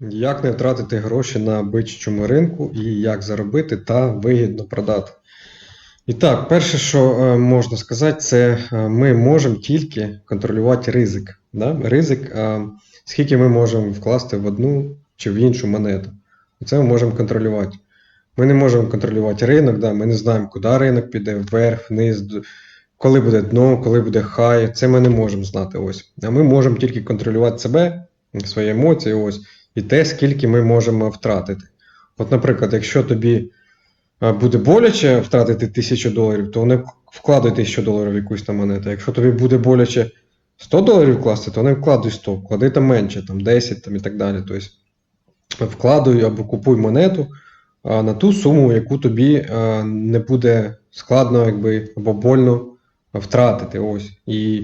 Як не втратити гроші на бичачому ринку і як заробити та вигідно продати? І так, перше, що е, можна сказати, це е, ми можемо тільки контролювати ризик. Да? Ризик, е, скільки ми можемо вкласти в одну чи в іншу монету. Це ми можемо контролювати. Ми не можемо контролювати ринок, да? ми не знаємо, куди ринок піде, вверх, вниз, коли буде дно, коли буде хай. Це ми не можемо знати. Ось. А ми можемо тільки контролювати себе, свої емоції, ось, і те, скільки ми можемо втратити. От, наприклад, якщо тобі буде боляче втратити 1000 доларів, то не вкладуй 1000 доларів в якусь там монету. Якщо тобі буде боляче 100 доларів вкласти, то не вкладуй 100, вклади там менше, там 10 там, і так далі. Тобто вкладуй або купуй монету а, на ту суму, яку тобі а, не буде складно якби, або больно втратити. Ось. І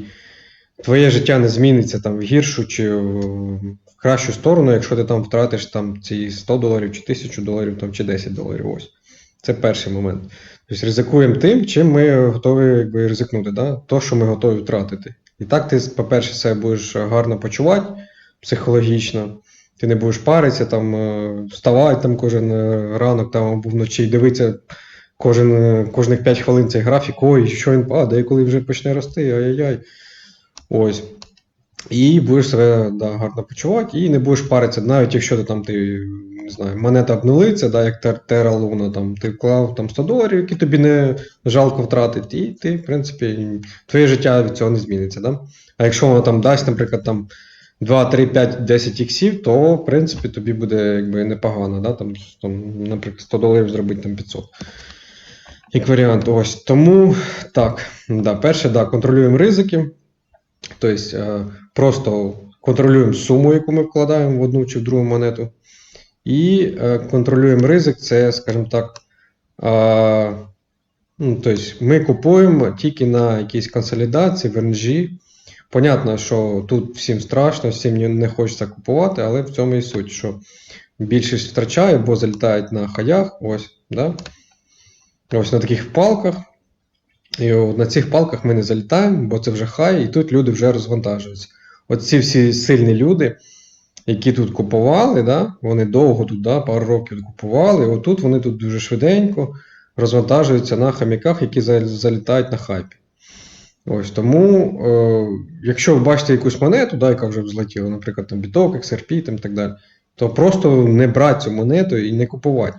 твоє життя не зміниться там в гіршу чи в кращу сторону, якщо ти там втратиш там ці 100 доларів, чи 1000 доларів, там, чи 10 доларів. Ось. Це перший момент. Тобто ризикуємо тим, чим ми готові якби, ризикнути, да? то, що ми готові втратити. І так ти, по-перше, себе будеш гарно почувати психологічно. Ти не будеш паритися, там, е, вставати там кожен е, ранок там, або вночі і дивитися кожен, е, кожних 5 хвилин цей графік, ой, що він падає, коли вже почне рости, ай-яй-яй. Ось. І будеш себе да, гарно почувати, і не будеш паритися, навіть якщо ти там ти, не знаю, монета обнулиться, да, як Тер- Terra Luna, там, ти вклав там 100 доларів, які тобі не жалко втратити, і ти, в принципі, твоє життя від цього не зміниться. Да? А якщо воно там дасть, наприклад, там 2, 3, 5, 10 іксів, то в принципі тобі буде якби непогано, да? там, там, наприклад, 100 доларів зробити там 500. Як варіант, ось. Тому так, да, перше, да, контролюємо ризики. Тобто просто контролюємо суму, яку ми вкладаємо в одну чи в другу монету. І е, контролюємо ризик, це, скажімо так, ну, тобто ми купуємо тільки на якійсь консолідації, в RNG. Понятно, що тут всім страшно, всім не хочеться купувати, але в цьому і суть, що більшість втрачає, бо залітають на хаях. Ось, да? ось на таких палках. І на цих палках ми не залітаємо, бо це вже хай, і тут люди вже розвантажуються. От ці всі сильні люди, які тут купували, да, вони довго тут, да, пару років купували, отут вони тут дуже швиденько розвантажуються на хаміках, які залітають на хайпі. Ось тому, е, якщо ви бачите якусь монету, да, яка вже взлетіла, наприклад, там біток, XRP і так далі, то просто не брати цю монету і не купувати.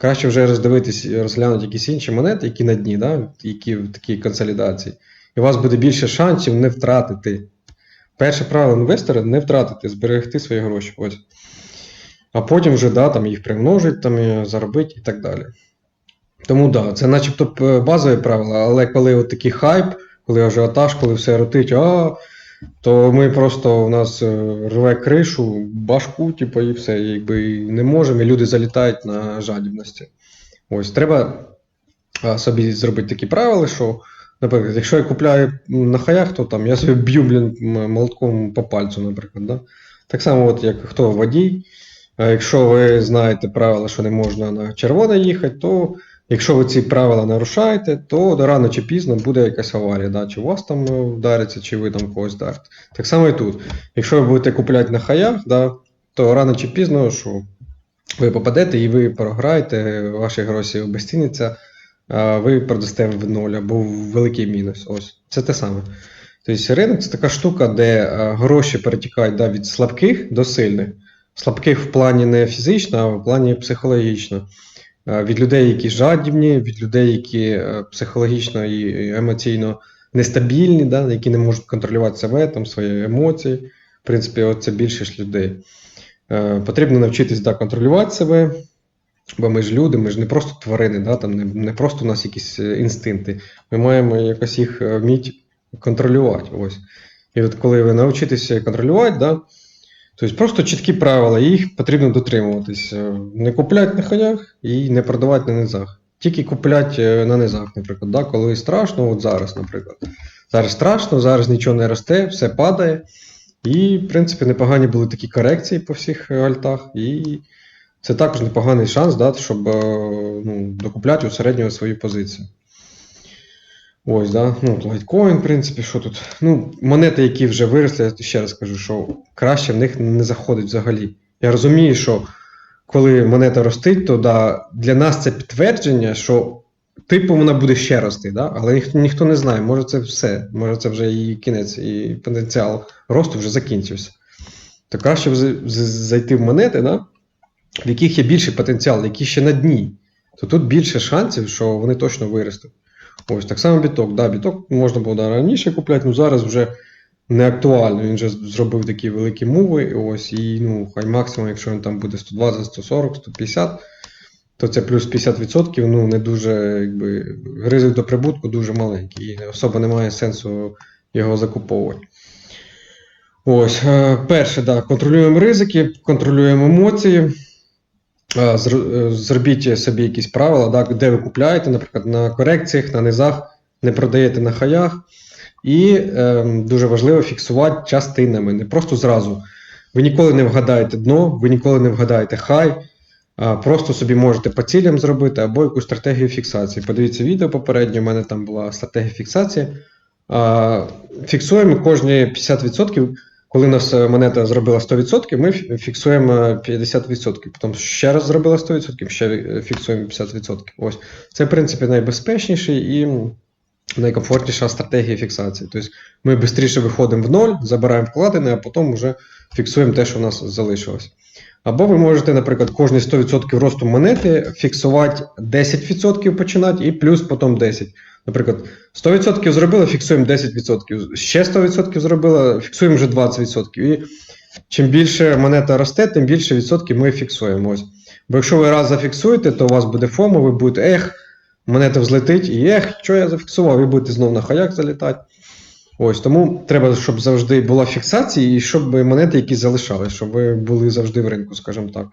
Краще вже роздивитись, розглянути якісь інші монети, які на дні, да, які в такій консолідації. І у вас буде більше шансів не втратити. Перше правило інвестора не втратити, зберегти свої гроші. Ось. А потім вже да, там, їх примножити, там, заробити і так далі. Тому да, це начебто п- базові правила, але коли от такий хайп, коли ажіотаж, коли все ротить, а, то ми просто у нас е, рве кришу, башку, типу, і все, якби не можемо, і люди залітають на жадібності. Ось треба собі зробити такі правила, що, наприклад, якщо я купляю на хаях, то там я собі б'ю, блін, молотком по пальцю, наприклад. Да? Так само, от як хто водій. Якщо ви знаєте правила, що не можна на червоне їхати, то якщо ви ці правила нарушаєте, то рано чи пізно буде якась аварія. Да? Чи у вас там е, вдариться, чи ви там когось вдарите. Так само і тут. Якщо ви будете купляти на хаях, да, то рано чи пізно, що ви попадете і ви програєте, ваші гроші обезціняться, ви продасте в ноль або в великий мінус. Ось. Це те саме. Тобто ринок це така штука, де е, гроші перетікають да, від слабких до сильних. Слабких в плані не фізично, а в плані психологічно. Е, Від людей, які жадібні, від людей, які е, психологічно і емоційно нестабільні, да, які не можуть контролювати себе, там, свої емоції. В принципі, от це більшість людей. Е, Потрібно навчитись да, контролювати себе, бо ми ж люди, ми ж не просто тварини, да, там не, не просто у нас якісь інстинкти. Ми маємо якось їх вміти контролювати. Ось. І от коли ви навчитеся контролювати, да, тобто просто чіткі правила, їх потрібно дотримуватись. Е, Не купляти на хаях і не продавати на низах. Тільки купляти е, на низах, наприклад, да, коли страшно, от зараз, наприклад. Зараз страшно, зараз нічого не росте, все падає. І, в принципі, непогані були такі корекції по всіх е, альтах. І це також непоганий шанс, да, щоб ну, докупляти у середнього свою позицію. Ось, да. Ну, лайткоін, в принципі, що тут. Ну, монети, які вже виросли, я ще раз кажу, що краще в них не заходить взагалі. Я розумію, що коли монета ростить, то да, для нас це підтвердження, що типу вона буде ще рости, да? але ніхто, ніхто не знає, може це все, може це вже її кінець, і потенціал росту вже закінчився. То краще зайти в монети, да? в яких є більший потенціал, які ще на дні, то тут більше шансів, що вони точно виростуть. Ось так само біток. Да, біток можна було раніше купляти, ну зараз вже не актуально. Він вже зробив такі великі муви. Ось, і ну, хай максимум, якщо він там буде 120, 140, 150, то це плюс 50%, ну не дуже, якби, ризик до прибутку дуже маленький. І особо немає сенсу його закуповувати. Ось, е, перше, да, контролюємо ризики, контролюємо емоції. Е, зр- Зробіть собі якісь правила, да, де ви купляєте, наприклад, на корекціях, на низах, не продаєте на хаях. І е, дуже важливо фіксувати частинами, не просто зразу. Ви ніколи не вгадаєте дно, ви ніколи не вгадаєте хай, просто собі можете по цілям зробити або якусь стратегію фіксації. Подивіться відео попереднє, у мене там була стратегія фіксації. Фіксуємо кожні 50%. Коли нас е, монета зробила 100%, ми фіксуємо 50%. Потім ще раз зробила 100%, ще е, фіксуємо 50%. Ось. Це, в принципі, найбезпечніший і найкомфортніша стратегія фіксації. Тобто ми швидше виходимо в ноль, забираємо вкладене, а потім вже фіксуємо те, що в нас залишилось. Або ви можете, наприклад, кожні 100% росту монети фіксувати 10% починати і плюс потім 10%. Наприклад, 100% зробили, фіксуємо 10%. Ще 100% зробили, фіксуємо вже 20%. І чим більше монета росте, тим більше відсотків ми фіксуємо. Ось. Бо якщо ви раз зафіксуєте, то у вас буде фомо, ви будете ех, монета взлетить, і ех, що я зафіксував, ви будете знову на хаяк залітати. Ось тому треба, щоб завжди була фіксація, і щоб монети якісь залишались, щоб ви були завжди в ринку, скажімо так.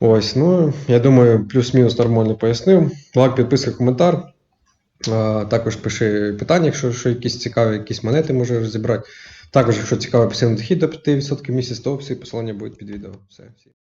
Ось, ну, я думаю, плюс-мінус нормально пояснив. Лайк, підписка, коментар. Також пиши питання, якщо що якісь цікаві, якісь монети може розібрати. Також, якщо цікаво, постійно дохід до 5% місяць, то всі посилання будуть під відео. Все.